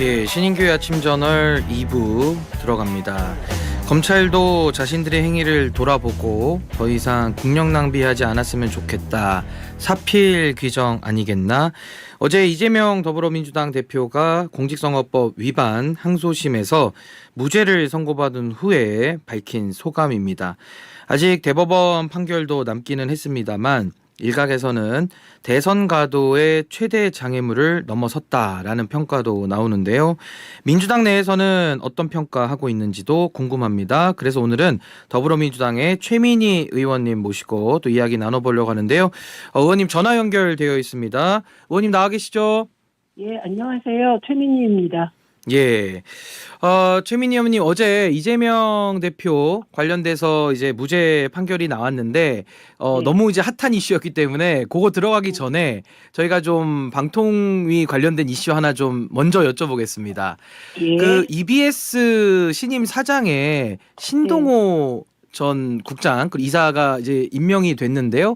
예, 신인교회 아침 저널 2부 들어갑니다. 검찰도 자신들의 행위를 돌아보고 더 이상 국력 낭비하지 않았으면 좋겠다. 사필 규정 아니겠나? 어제 이재명 더불어민주당 대표가 공직선거법 위반 항소심에서 무죄를 선고받은 후에 밝힌 소감입니다. 아직 대법원 판결도 남기는 했습니다만 일각에서는 대선 가도의 최대 장애물을 넘어섰다라는 평가도 나오는데요. 민주당 내에서는 어떤 평가하고 있는지도 궁금합니다. 그래서 오늘은 더불어민주당의 최민희 의원님 모시고 또 이야기 나눠보려고 하는데요. 어, 의원님 전화 연결되어 있습니다. 의원님 나와 계시죠? 예, 안녕하세요. 최민희입니다. 예. 어, 최민희 의원님 어제 이재명 대표 관련돼서 이제 무죄 판결이 나왔는데 어, 네. 너무 이제 핫한 이슈였기 때문에 그거 들어가기 전에 저희가 좀 방통위 관련된 이슈 하나 좀 먼저 여쭤보겠습니다. 예, 그 EBS 신임 사장에 신동호 전 국장 그 이사가 이제 임명이 됐는데요.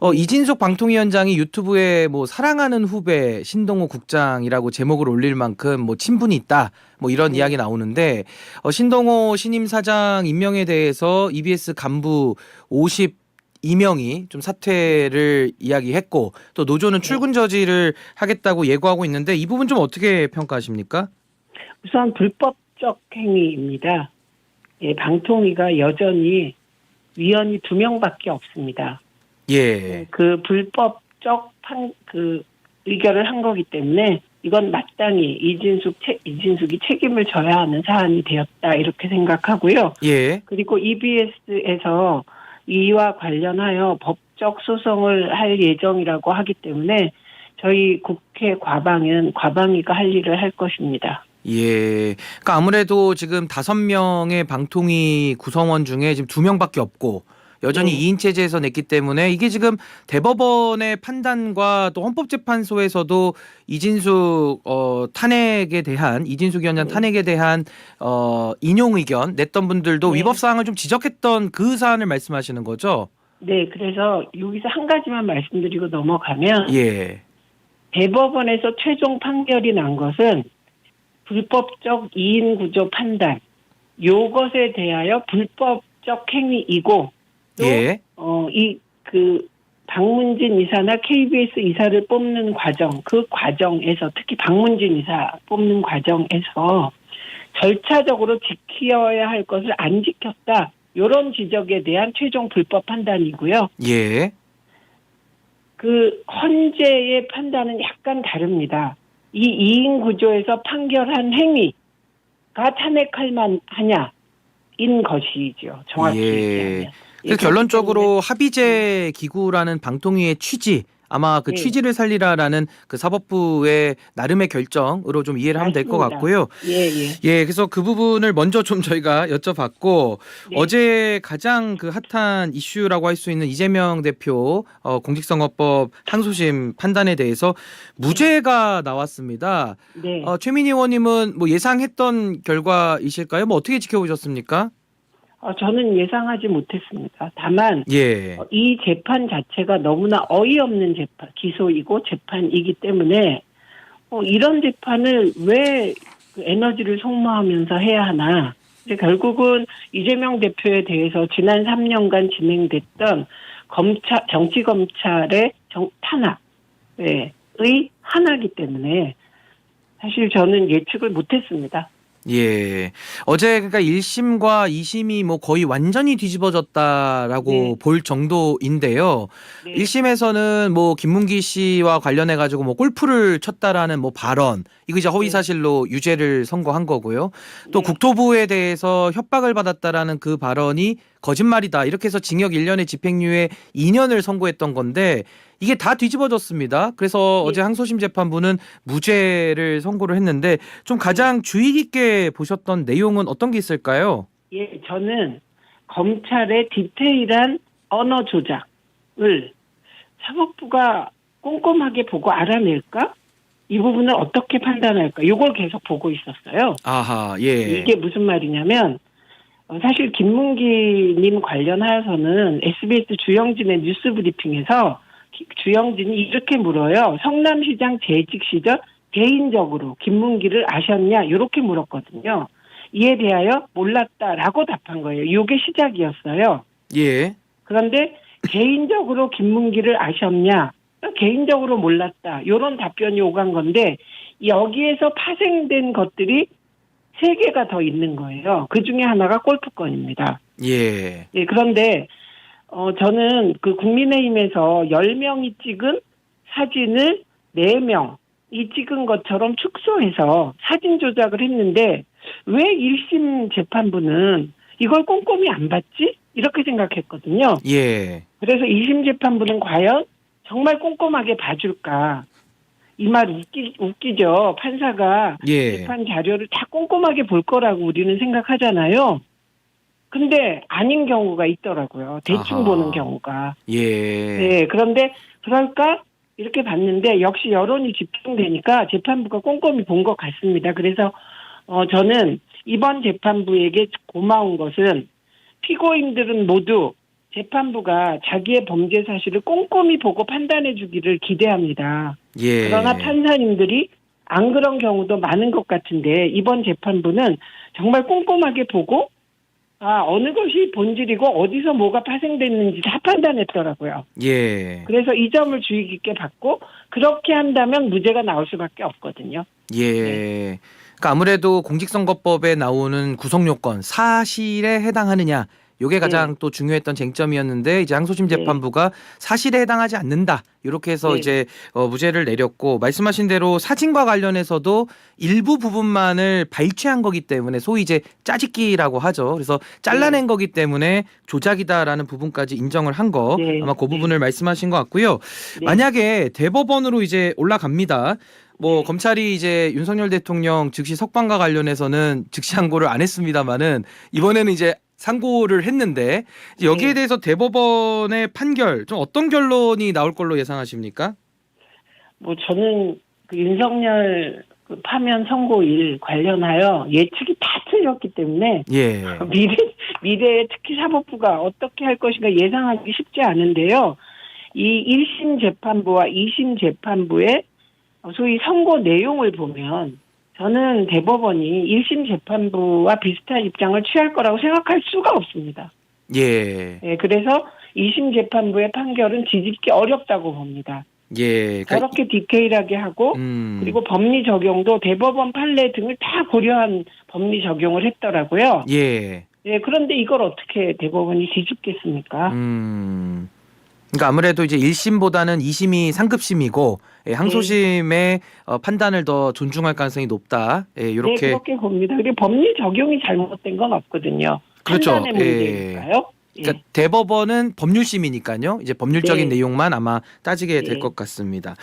어, 이진숙 방통위원장이 유튜브에 뭐 사랑하는 후배 신동호 국장이라고 제목을 올릴 만큼 뭐 친분이 있다. 뭐 이런 네. 이야기 나오는데 어, 신동호 신임 사장 임명에 대해서 EBS 간부 52명이 좀 사퇴를 이야기했고 또 노조는 네. 출근 저지를 하겠다고 예고하고 있는데 이 부분 좀 어떻게 평가하십니까? 우선 불법적 행위입니다. 예, 방통위가 여전히 위원이 두 명밖에 없습니다. 예. 그 불법적 판, 그 의결을 한 거기 때문에 이건 마땅히 이진숙 체, 이진숙이 책임을 져야 하는 사안이 되었다 이렇게 생각하고요. 예. 그리고 EBS에서 이와 관련하여 법적 소송을 할 예정이라고 하기 때문에 저희 국회 과방은 과방위가 할 일을 할 것입니다. 예. 그러니까 아무래도 지금 다섯 명의 방통위 구성원 중에 지금 두 명밖에 없고 여전히 네. 2인 체제에서 냈기 때문에 이게 지금 대법원의 판단과 또 헌법재판소에서도 이진숙 어 탄핵에 대한 이진숙 위원장 네. 탄핵에 대한 어 인용 의견 냈던 분들도 네. 위법 사항을 좀 지적했던 그 사안을 말씀하시는 거죠? 네, 그래서 여기서 한 가지만 말씀드리고 넘어가면 예. 대법원에서 최종 판결이 난 것은 불법적 이인 구조 판단 요것에 대하여 불법적 행위이고 또 예. 어, 이, 그, 박문진 이사나 KBS 이사를 뽑는 과정, 그 과정에서, 특히 박문진 이사 뽑는 과정에서 절차적으로 지켜야 할 것을 안 지켰다. 요런 지적에 대한 최종 불법 판단이고요. 예. 그 헌재의 판단은 약간 다릅니다. 이 이인 구조에서 판결한 행위가 탄핵할 만 하냐 인 것이죠. 정확히 예. 얘기하면. 예, 그래서 결론적으로 합의제 기구라는 방통위의 취지 아마 그 네. 취지를 살리라라는 그 사법부의 나름의 결정으로 좀 이해를 하면 될 것 맞습니다. 같고요. 예, 예. 예, 그래서 그 부분을 먼저 좀 저희가 여쭤봤고 네. 어제 가장 그 핫한 이슈라고 할 수 있는 이재명 대표 어, 공직선거법 항소심 판단에 대해서 무죄가 나왔습니다. 네. 어, 최민희 의원님은 뭐 예상했던 결과이실까요? 뭐 어떻게 지켜보셨습니까? 어, 저는 예상하지 못했습니다. 다만 예, 어, 이 재판 자체가 너무나 어이없는 재판, 기소이고 재판이기 때문에 어, 이런 재판을 왜 그 에너지를 소모하면서 해야 하나? 이제 결국은 이재명 대표에 대해서 지난 3년간 진행됐던 검찰 정치 검찰의 정, 탄압의 하나이기 때문에 사실 저는 예측을 못했습니다. 예. 어제 그러니까 1심과 2심이 뭐 거의 완전히 뒤집어졌다라고 네. 볼 정도인데요. 네. 1심에서는 뭐 김문기 씨와 관련해 가지고 뭐 골프를 쳤다라는 뭐 발언 이거 이제 허위 네. 사실로 유죄를 선고한 거고요. 또 네. 국토부에 대해서 협박을 받았다라는 그 발언이 거짓말이다. 이렇게 해서 징역 1년에 집행유예 2년을 선고했던 건데 이게 다 뒤집어졌습니다. 그래서 네. 어제 항소심 재판부는 무죄를 선고를 했는데 좀 가장 주의 깊게 보셨던 내용은 어떤 게 있을까요? 예, 저는 검찰의 디테일한 언어 조작을 사법부가 꼼꼼하게 보고 알아낼까? 이 부분을 어떻게 판단할까? 이걸 계속 보고 있었어요. 아하, 예. 이게 무슨 말이냐면 어, 사실 김문기님 관련하여서는 SBS 주영진의 뉴스 브리핑에서 기- 주영진이 이렇게 물어요. 성남시장 재직 시절 개인적으로 김문기를 아셨냐 이렇게 물었거든요. 이에 대하여 몰랐다라고 답한 거예요. 이게 시작이었어요. 예. 그런데 개인적으로 김문기를 아셨냐? 개인적으로 몰랐다. 이런 답변이 오간 건데 여기에서 파생된 것들이 세 개가 더 있는 거예요. 그 중에 하나가 골프건입니다. 예. 예, 그런데 어 저는 그 국민의힘에서 10명이 찍은 사진을 4명이 찍은 것처럼 축소해서 사진 조작을 했는데 왜 1심 재판부는 이걸 꼼꼼히 안 봤지? 이렇게 생각했거든요. 예. 그래서 2심 재판부는 과연 정말 꼼꼼하게 봐줄까? 이 말 웃기, 웃기죠. 판사가 예. 재판 자료를 다 꼼꼼하게 볼 거라고 우리는 생각하잖아요. 근데 아닌 경우가 있더라고요. 대충 아하. 보는 경우가. 예. 네, 그런데 그럴까? 이렇게 봤는데 역시 여론이 집중되니까 재판부가 꼼꼼히 본 것 같습니다. 그래서 어 저는 이번 재판부에게 고마운 것은 피고인들은 모두 재판부가 자기의 범죄 사실을 꼼꼼히 보고 판단해 주기를 기대합니다. 예. 그러나 판사님들이 안 그런 경우도 많은 것 같은데 이번 재판부는 정말 꼼꼼하게 보고 아 어느 것이 본질이고 어디서 뭐가 파생됐는지 다 판단했더라고요. 예. 그래서 이 점을 주의 깊게 받고 그렇게 한다면 무죄가 나올 수밖에 없거든요. 예. 그러니까 아무래도 공직선거법에 나오는 구성 요건 사실에 해당하느냐 요게 가장 또 중요했던 쟁점이었는데 이제 항소심 네. 재판부가 사실에 해당하지 않는다 이렇게 해서 네. 이제 어, 무죄를 내렸고 말씀하신 대로 사진과 관련해서도 일부 부분만을 발췌한 거기 때문에 소위 이제 짜집기라고 하죠. 그래서 잘라낸 네. 거기 때문에 조작이다라는 부분까지 인정을 한 거 네. 아마 그 부분을 말씀하신 것 같고요. 네. 만약에 대법원으로 이제 올라갑니다. 뭐 네. 검찰이 이제 윤석열 대통령 즉시 석방과 관련해서는 즉시 항고를 안 했습니다만은 이번에는 이제 상고를 했는데 이제 여기에 네. 대해서 대법원의 판결 좀 어떤 결론이 나올 걸로 예상하십니까? 뭐 저는 그 윤석열 그 파면 선고일 관련하여 예측이 다 틀렸기 때문에 예. 미래 미래에 특히 사법부가 어떻게 할 것인가 예상하기 쉽지 않은데요. 이 1심 재판부와 2심 재판부의 소위 선고 내용을 보면 저는 대법원이 1심 재판부와 비슷한 입장을 취할 거라고 생각할 수가 없습니다. 예. 예, 그래서 2심 재판부의 판결은 뒤집기 어렵다고 봅니다. 예. 그러니까 저렇게 디테일하게 하고 음. 그리고 법리 적용도 대법원 판례 등을 다 고려한 법리 적용을 했더라고요. 예. 예, 그런데 이걸 어떻게 대법원이 뒤집겠습니까? 음. 그러니까 아무래도 이제 1심보다는 2심이 상급심이고 예, 항소심의 어, 판단을 더 존중할 가능성이 높다. 예, 네, 이렇게 그렇게 봅니다. 그리고 법리 적용이 잘못된 건 없거든요. 그렇죠. 판단의 예. 문제니까요. 예. 그러니까 대법원은 법률심이니까요. 이제 법률적인 네. 내용만 아마 따지게 될 네. 것 같습니다.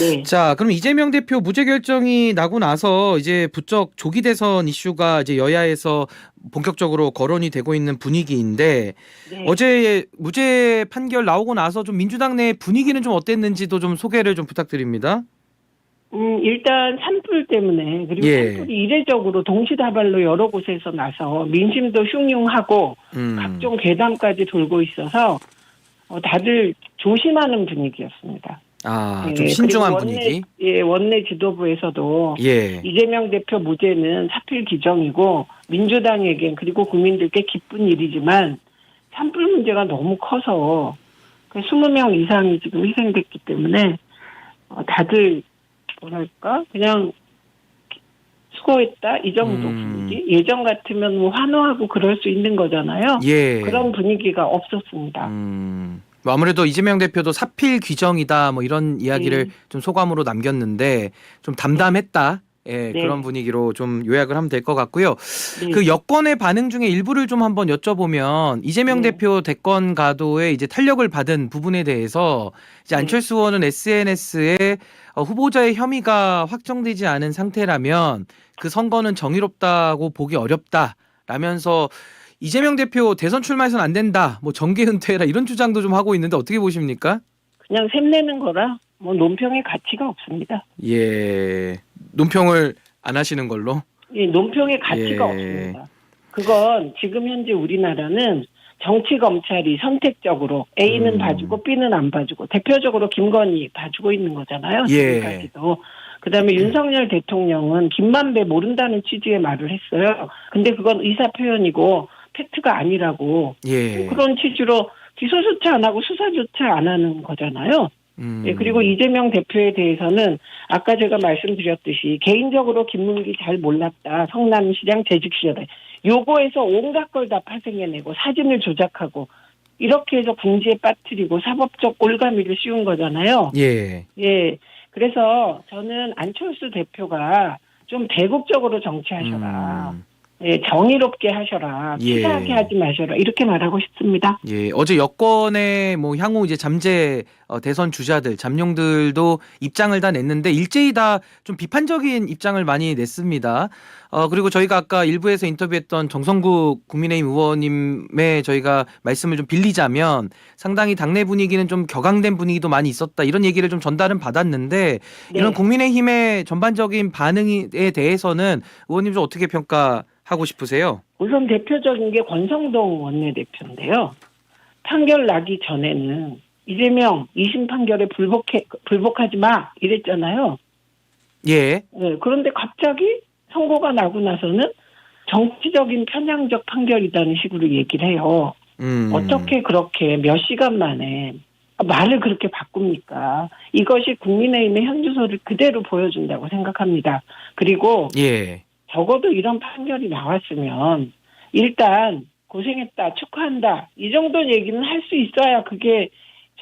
네. 자, 그럼 이재명 대표 무죄 결정이 나고 나서 이제 부쩍 조기 대선 이슈가 이제 여야에서 본격적으로 거론이 되고 있는 분위기인데 네. 어제 무죄 판결 나오고 나서 좀 민주당 내 분위기는 좀 어땠는지도 좀 소개를 좀 부탁드립니다. 음, 일단 산불 때문에 그리고 예. 산불이 이례적으로 동시다발로 여러 곳에서 나서 민심도 흉흉하고 음. 각종 괴담까지 돌고 있어서 어, 다들 조심하는 분위기였습니다. 아, 예, 좀 신중한 원내, 분위기. 예, 원내 지도부에서도 예. 이재명 대표 무죄는 사필 기정이고 민주당에겐 그리고 국민들께 기쁜 일이지만 산불 문제가 너무 커서 그 20명 이상이 지금 희생됐기 때문에 어, 다들 뭐랄까 그냥 수고했다 이 정도 음. 분위기 예전 같으면 뭐 환호하고 그럴 수 있는 거잖아요. 예. 그런 분위기가 없었습니다. 음. 뭐 아무래도 이재명 대표도 사필 규정이다 뭐 이런 이야기를 네. 좀 소감으로 남겼는데 좀 담담했다. 예, 네. 그런 분위기로 좀 요약을 하면 될 것 같고요. 네. 그 여권의 반응 중에 일부를 좀 한번 여쭤보면 이재명 네. 대표 대권 가도에 이제 탄력을 받은 부분에 대해서 이제 네. 안철수 의원은 SNS에 어, 후보자의 혐의가 확정되지 않은 상태라면 그 선거는 정의롭다고 보기 어렵다 라면서 이재명 대표 대선 출마해서는 안 된다, 뭐 정계 은퇴해라 이런 주장도 좀 하고 있는데 어떻게 보십니까? 그냥 샘내는 거라 뭐 논평의 가치가 없습니다. 예, 논평을 안 하시는 걸로. 예, 논평의 가치가 예. 없습니다. 그건 지금 현재 우리나라는 정치 검찰이 선택적으로 A는 음. 봐주고 B는 안 봐주고 대표적으로 김건희 봐주고 있는 거잖아요. 예. 지금까지도. 그다음에 윤석열 대통령은 김만배 모른다는 취지의 말을 했어요. 근데 그건 의사 표현이고 팩트가 아니라고 예. 그런 취지로 기소조차 안 하고 수사조차 안 하는 거잖아요. 음. 예, 그리고 이재명 대표에 대해서는 아까 제가 말씀드렸듯이 개인적으로 김문기 잘 몰랐다. 성남시장 재직시절에 요거에서 온갖 걸 다 파생해내고 사진을 조작하고 이렇게 해서 궁지에 빠뜨리고 사법적 올가미를 씌운 거잖아요. 예. 예. 그래서 저는 안철수 대표가 좀 대국적으로 정치하셔라. 음. 예, 정의롭게 하셔라. 예. 치사하게 하지 마셔라. 이렇게 말하고 싶습니다. 예, 어제 여권의 뭐 향후 이제 잠재 어, 대선 주자들, 잠룡들도 입장을 다 냈는데 일제히 다 좀 비판적인 입장을 많이 냈습니다. 어, 그리고 저희가 아까 일부에서 인터뷰했던 정성국 국민의힘 의원님의 저희가 말씀을 좀 빌리자면 상당히 당내 분위기는 좀 격앙된 분위기도 많이 있었다. 이런 얘기를 좀 전달은 받았는데 이런 네. 국민의힘의 전반적인 반응에 대해서는 의원님 좀 어떻게 평가 하고 싶으세요? 우선 대표적인 게 권성동 원내대표인데요. 판결 나기 전에는 이재명 2심 판결에 불복해, 불복하지 마 이랬잖아요. 예. 네, 그런데 갑자기 선고가 나고 나서는 정치적인 편향적 판결이라는 식으로 얘기를 해요. 음. 어떻게 그렇게 몇 시간 만에 말을 그렇게 바꿉니까? 이것이 국민의힘의 현주소를 그대로 보여준다고 생각합니다. 그리고 예. 적어도 이런 판결이 나왔으면 일단 고생했다 축하한다 이 정도 얘기는 할 수 있어야 그게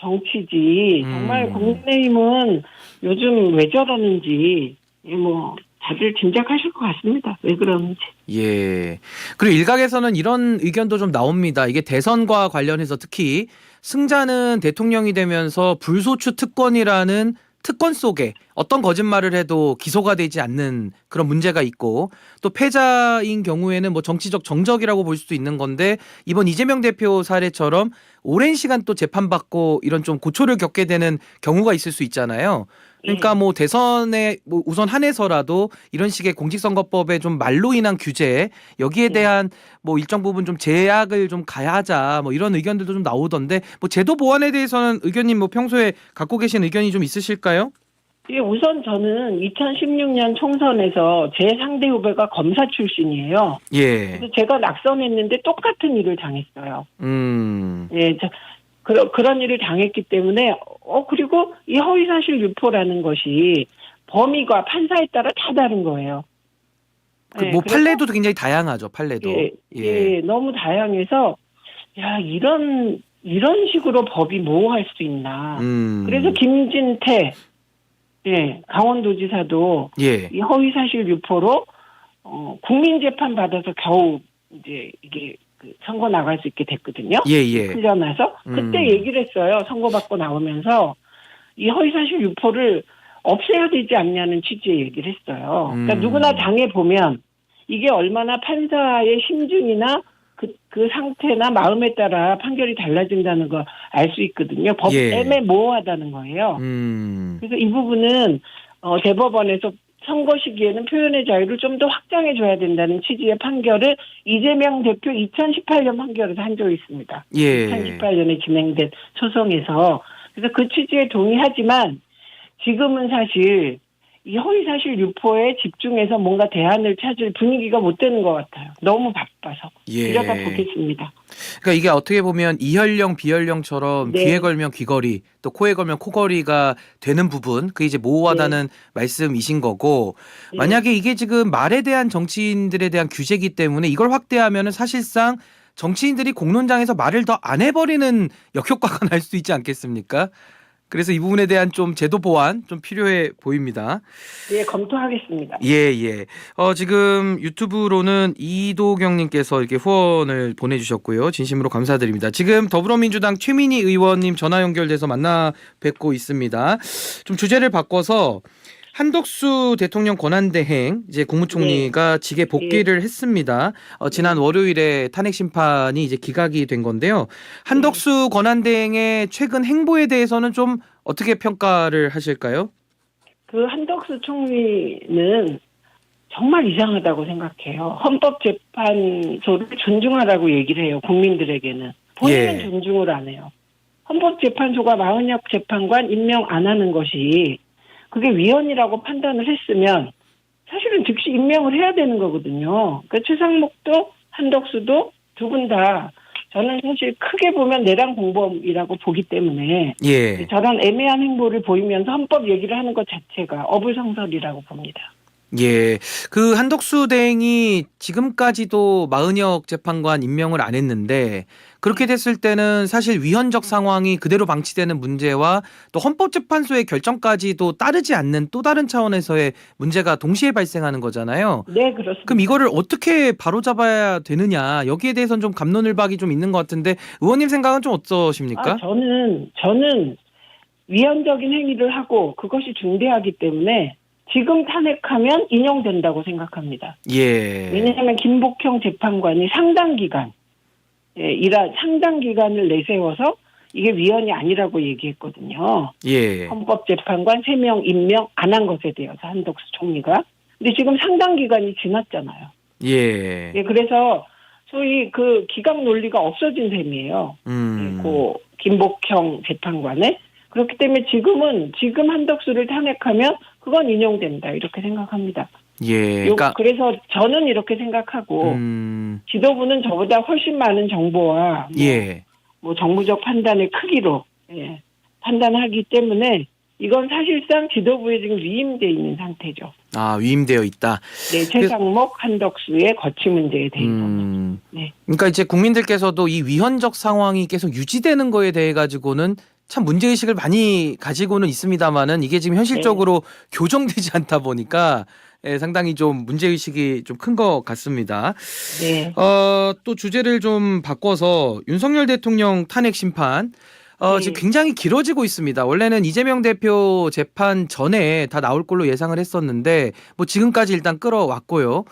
정치지 음. 정말 국민의힘은 요즘 왜 저러는지 예, 뭐 다들 짐작하실 것 같습니다 왜 그러는지 예. 그리고 일각에서는 이런 의견도 좀 나옵니다. 이게 대선과 관련해서 특히 승자는 대통령이 되면서 불소추 특권이라는 특권 속에 어떤 거짓말을 해도 기소가 되지 않는 그런 문제가 있고 또 패자인 경우에는 뭐 정치적 정적이라고 볼 수도 있는 건데 이번 이재명 대표 사례처럼 오랜 시간 또 재판받고 이런 좀 고초를 겪게 되는 경우가 있을 수 있잖아요. 그러니까 뭐 대선에 뭐 우선 한해서라도 이런 식의 공직선거법의 좀 말로 인한 규제 여기에 네. 대한 뭐 일정 부분 좀 제약을 좀 가하자 뭐 이런 의견들도 좀 나오던데 뭐 제도 보완에 대해서는 의견님 뭐 평소에 갖고 계신 의견이 좀 있으실까요? 예, 우선 저는 2016년 총선에서 제 상대 후배가 검사 출신이에요 예. 그래서 제가 낙선했는데 똑같은 일을 당했어요 음. 예, 자, 그런 그런 일을 당했기 때문에 어 그리고 이 허위사실 유포라는 것이 범위가 판사에 따라 다 다른 거예요. 그 예, 뭐 판례도 굉장히 다양하죠. 판례도. 예, 예, 너무 다양해서 야 이런 이런 식으로 법이 모호할 수 있나. 음. 그래서 김진태 예 강원도지사도 예. 이 허위사실 유포로 어, 국민재판 받아서 겨우 이제 이게 그 선거 나갈 수 있게 됐거든요. 예, 예. 풀려나서 그때 음. 얘기를 했어요. 선거 받고 나오면서 이 허위사실 유포를 없애야 되지 않냐는 취지의 얘기를 했어요. 그러니까 음. 누구나 당해 보면 이게 얼마나 판사의 심증이나 그, 그 상태나 마음에 따라 판결이 달라진다는 걸 알 수 있거든요. 법 예. 때문에 모호하다는 거예요. 음. 그래서 이 부분은 어, 대법원에서 선거 시기에는 표현의 자유를 좀 더 확장해 줘야 된다는 취지의 판결을 이재명 대표 2018년 판결에서 한 적이 있습니다. 예. 2018년에 진행된 소송에서 그래서 그 취지에 동의하지만 지금은 사실 이 허위사실 유포에 집중해서 뭔가 대안을 찾을 분위기가 못 되는 것 같아요. 너무 바빠서 예. 이러다 보겠습니다. 그러니까 이게 어떻게 보면 이혈령 비혈령처럼 네. 귀에 걸면 귀걸이 또 코에 걸면 코걸이가 되는 부분 그게 이제 모호하다는 말씀이신 거고 네. 만약에 이게 지금 말에 대한 정치인들에 대한 규제이기 때문에 이걸 확대하면은 사실상 정치인들이 공론장에서 말을 더 안 해버리는 역효과가 날 수도 있지 않겠습니까? 그래서 이 부분에 대한 좀 제도 보완 좀 필요해 보입니다. 예, 검토하겠습니다. 예, 예. 어, 지금 유튜브로는 이도경님께서 이렇게 후원을 보내주셨고요. 진심으로 감사드립니다. 지금 더불어민주당 최민희 의원님 전화 연결돼서 만나 뵙고 있습니다. 좀 주제를 바꿔서 한덕수 대통령 권한대행 이제 국무총리가 직에 복귀를 했습니다. 어, 지난 월요일에 탄핵 심판이 이제 기각이 된 건데요. 한덕수 권한대행의 최근 행보에 대해서는 좀 어떻게 평가를 하실까요? 그 한덕수 총리는 정말 이상하다고 생각해요. 헌법재판소를 존중하라고 얘기를 해요. 국민들에게는. 본인은 예. 존중을 안 해요. 헌법재판소가 마흔역 재판관 임명 안 하는 것이 그게 위헌이라고 판단을 했으면 사실은 즉시 임명을 해야 되는 거거든요. 그 최상목도 한덕수도 두 분 다 저는 사실 크게 보면 내란 공범이라고 보기 때문에 예. 저런 애매한 행보를 보이면서 헌법 얘기를 하는 것 자체가 어불성설이라고 봅니다. 예. 그 한덕수 대행이 지금까지도 마은혁 재판관 임명을 안 했는데 그렇게 됐을 때는 사실 위헌적 상황이 그대로 방치되는 문제와 또 헌법재판소의 결정까지도 따르지 않는 또 다른 차원에서의 문제가 동시에 발생하는 거잖아요. 네, 그렇습니다. 그럼 이거를 어떻게 바로잡아야 되느냐 여기에 대해서는 좀 감론을박이 좀 있는 것 같은데 의원님 생각은 좀 어떠십니까? 아, 저는 저는 위헌적인 행위를 하고 그것이 중대하기 때문에 지금 탄핵하면 인용된다고 생각합니다. 예. 왜냐하면 김복형 재판관이 상당 기간 예, 이라 상당 기간을 내세워서 이게 위헌이 아니라고 얘기했거든요. 예. 헌법재판관 3명 임명 안 한 것에 대해서 한덕수 총리가. 근데 지금 상당 기간이 지났잖아요. 예. 예, 그래서 소위 그 기각 논리가 없어진 셈이에요. 음. 그 김복형 재판관에 그렇기 때문에 지금은 지금 한덕수를 탄핵하면 그건 인용된다 이렇게 생각합니다. 예. 요- 그러니까 그래서 저는 이렇게 생각하고 음. 지도부는 저보다 훨씬 많은 정보와 뭐, 예. 뭐 정무적 판단의 크기로 예, 판단하기 때문에 이건 사실상 지도부에 지금 위임돼 있는 상태죠. 아, 위임되어 있다. 네, 최상목 한덕수의 거취 문제에 대해서. 음. 네. 그러니까 이제 국민들께서도 이 위헌적 상황이 계속 유지되는 거에 대해 가지고는 참 문제 의식을 많이 가지고는 있습니다만은 이게 지금 현실적으로 네. 교정되지 않다 보니까 예, 상당히 좀 문제 의식이 좀 큰 것 같습니다. 네. 어, 또 주제를 좀 바꿔서 윤석열 대통령 탄핵 심판 어, 네. 지금 굉장히 길어지고 있습니다. 원래는 이재명 대표 재판 전에 다 나올 걸로 예상을 했었는데 뭐 지금까지 일단 끌어왔고요.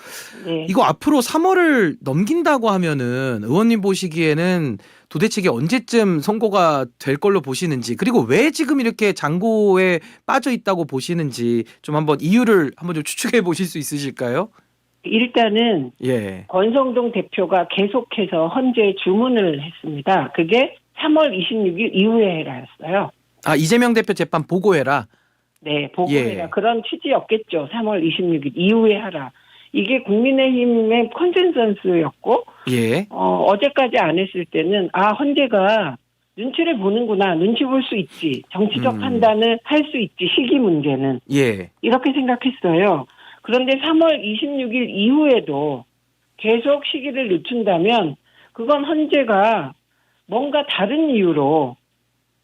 네. 이거 앞으로 3월을 넘긴다고 하면은 의원님 보시기에는 도대체 이게 언제쯤 선고가 될 걸로 보시는지 그리고 왜 지금 이렇게 장고에 빠져 있다고 보시는지 좀 한번 이유를 한번 좀 추측해 보실 수 있으실까요? 일단은 예. 권성동 대표가 계속해서 헌재 주문을 했습니다. 그게 3월 26일 이후에 해라였어요. 아 이재명 대표 재판 보고해라. 네, 보고해라. 예. 그런 취지였겠죠. 3월 26일 이후에 하라. 이게 국민의힘의 컨센서스였고 예. 어, 어제까지 안 했을 때는 아 헌재가 눈치를 보는구나. 눈치 볼 수 있지. 정치적 음. 판단을 할 수 있지. 시기 문제는. 예. 이렇게 생각했어요. 그런데 3월 26일 이후에도 계속 시기를 늦춘다면 그건 헌재가 뭔가 다른 이유로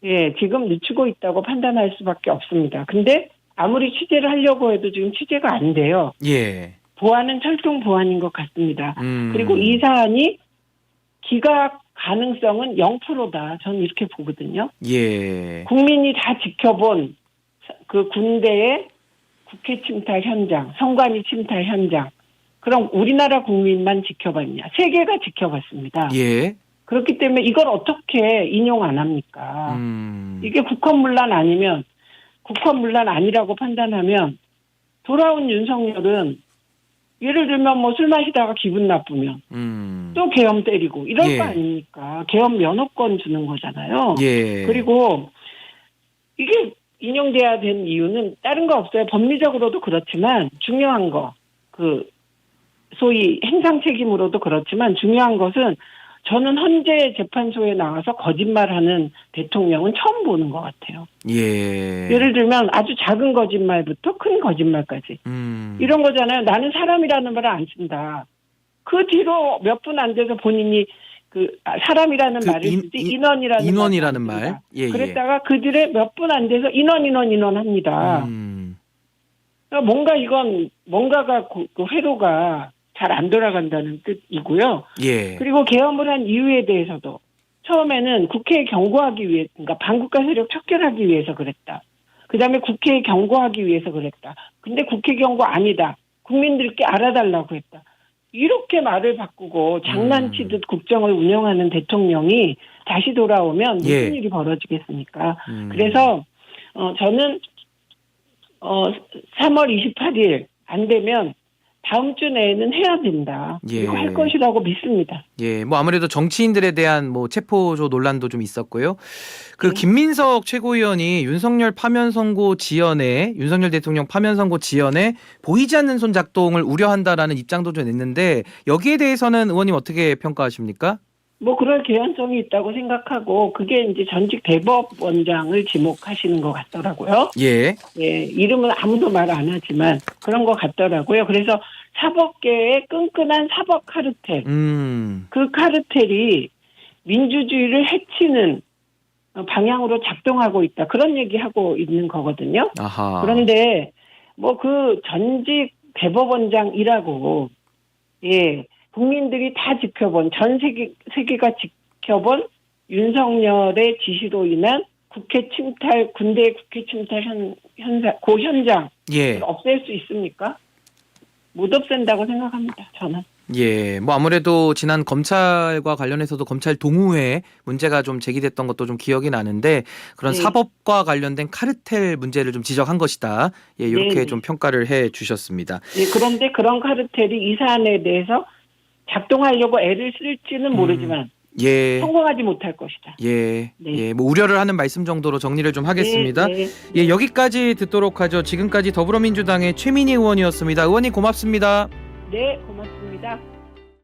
예, 지금 늦추고 있다고 판단할 수밖에 없습니다. 근데 아무리 취재를 하려고 해도 지금 취재가 안 돼요. 예. 보안은 철통 보안인 것 같습니다. 음. 그리고 이 사안이 기각 가능성은 0%다. 저는 이렇게 보거든요. 예. 국민이 다 지켜본 그 군대의 국회 침탈 현장, 선관위 침탈 현장. 그럼 우리나라 국민만 지켜봤냐? 세계가 지켜봤습니다. 예. 그렇기 때문에 이걸 어떻게 인용 안 합니까? 음. 이게 국헌문란 아니면 국헌문란 아니라고 판단하면 돌아온 윤석열은 예를 들면 뭐 술 마시다가 기분 나쁘면 음. 또 계엄 때리고 이럴 예. 거 아닙니까? 계엄 면허권 주는 거잖아요. 예. 그리고 이게 인용돼야 된 이유는 다른 거 없어요. 법리적으로도 그렇지만 중요한 거, 그 소위 행상 책임으로도 그렇지만 중요한 것은 저는 헌재 재판소에 나와서 거짓말하는 대통령은 처음 보는 것 같아요. 예. 예를 들면 아주 작은 거짓말부터 큰 거짓말까지 음. 이런 거잖아요. 나는 사람이라는 말을 안 쓴다. 그 뒤로 몇 분 안 돼서 본인이 그 아, 사람이라는 그 말을 인- 인- 인 원이라는 인원이라는 말. 예, 예. 그랬다가 그 뒤에 몇 분 안 돼서 인원 인원 인원 합니다. 음. 그러니까 뭔가 이건 뭔가가 그, 그 회로가 잘 안 돌아간다는 뜻이고요. 예. 그리고 계엄을 한 이유에 대해서도 처음에는 국회에 경고하기 위해, 그러니까 반국가 세력 척결하기 위해서 그랬다. 그 다음에 국회에 경고하기 위해서 그랬다. 근데 국회 경고 아니다. 국민들께 알아달라고 했다. 이렇게 말을 바꾸고 장난치듯 국정을 운영하는 대통령이 다시 돌아오면 무슨 예. 일이 벌어지겠습니까? 음. 그래서 어 저는 어 3월 28일 안 되면 다음 주 내에는 해야 된다. 예. 이거 할 것이라고 믿습니다. 예, 뭐 아무래도 정치인들에 대한 뭐 체포조 논란도 좀 있었고요. 그 네. 김민석 최고위원이 윤석열 파면 선고 지연에 윤석열 대통령 파면 선고 지연에 보이지 않는 손 작동을 우려한다라는 입장도 좀 냈는데 여기에 대해서는 의원님 어떻게 평가하십니까? 뭐 그럴 개연성이 있다고 생각하고 그게 이제 전직 대법원장을 지목하시는 것 같더라고요. 예, 예, 이름은 아무도 말 안 하지만 그런 것 같더라고요. 그래서 사법계의 끈끈한 사법 카르텔, 음, 그 카르텔이 민주주의를 해치는 방향으로 작동하고 있다. 그런 얘기하고 있는 거거든요. 아하. 그런데 뭐 그 전직 대법원장이라고 예 국민들이 다 지켜본 전 세계 세계가 지켜본 윤석열의 지시로 인한 국회 침탈 군대 국회 침탈 현 현상 고 현장 예, 없앨 수 있습니까? 못 없앤다고 생각합니다. 저는. 예, 뭐 아무래도 지난 검찰과 관련해서도 검찰 동우회 문제가 좀 제기됐던 것도 좀 기억이 나는데 그런 네. 사법과 관련된 카르텔 문제를 좀 지적한 것이다. 예, 이렇게 네. 좀 평가를 해 주셨습니다. 예, 그런데 그런 카르텔이 이 사안에 대해서 작동하려고 애를 쓸지는 음. 모르지만 예. 성공하지 못할 것이다. 예, 네. 예, 뭐 우려를 하는 말씀 정도로 정리를 좀 하겠습니다. 네, 네. 예, 여기까지 듣도록 하죠. 지금까지 더불어민주당의 최민희 의원이었습니다. 의원님 고맙습니다. 네, 고맙습니다.